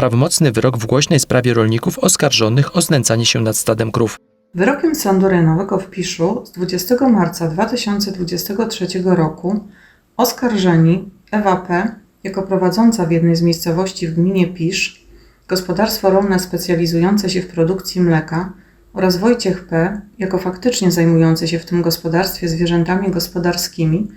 prawomocny wyrok w głośnej sprawie rolników oskarżonych o znęcanie się nad stadem krów. Wyrokiem Sądu Rejonowego w Piszu z 20 marca 2023 roku oskarżeni Ewa P. jako prowadząca w jednej z miejscowości w gminie Pisz gospodarstwo rolne specjalizujące się w produkcji mleka oraz Wojciech P. jako faktycznie zajmujący się w tym gospodarstwie zwierzętami gospodarskimi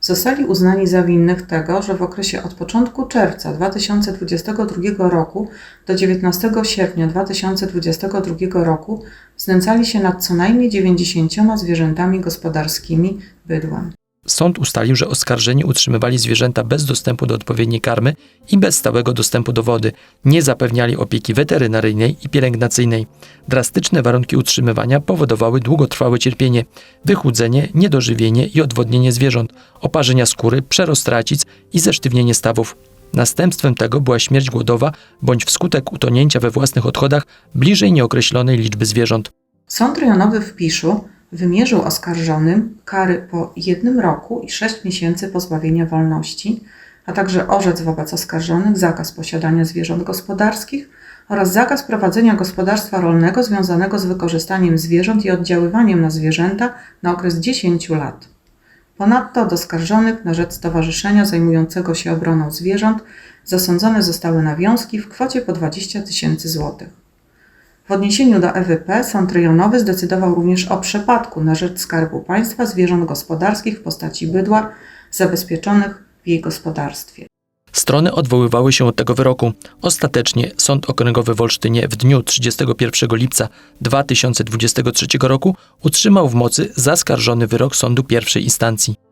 zostali uznani za winnych tego, że w okresie od początku czerwca 2022 roku do 19 sierpnia 2022 roku znęcali się nad co najmniej 90 zwierzętami gospodarskimi bydłem. Sąd ustalił, że oskarżeni utrzymywali zwierzęta bez dostępu do odpowiedniej karmy i bez stałego dostępu do wody, nie zapewniali opieki weterynaryjnej i pielęgnacyjnej. Drastyczne warunki utrzymywania powodowały długotrwałe cierpienie, wychudzenie, niedożywienie i odwodnienie zwierząt, oparzenia skóry, przerost racic i zesztywnienie stawów. Następstwem tego była śmierć głodowa bądź wskutek utonięcia we własnych odchodach bliżej nieokreślonej liczby zwierząt. Sąd rejonowy w Piszu wymierzył oskarżonym kary po jednym roku i 6 miesięcy pozbawienia wolności, a także orzec wobec oskarżonych zakaz posiadania zwierząt gospodarskich oraz zakaz prowadzenia gospodarstwa rolnego związanego z wykorzystaniem zwierząt i oddziaływaniem na zwierzęta na okres 10 lat. Ponadto od oskarżonych na rzecz stowarzyszenia zajmującego się obroną zwierząt zasądzone zostały nawiązki w kwocie po 20 tysięcy złotych. W odniesieniu do EWP sąd rejonowy zdecydował również o przepadku na rzecz Skarbu Państwa zwierząt gospodarskich w postaci bydła zabezpieczonych w jej gospodarstwie. Strony odwoływały się od tego wyroku. Ostatecznie Sąd Okręgowy w Olsztynie w dniu 31 lipca 2023 roku utrzymał w mocy zaskarżony wyrok sądu pierwszej instancji.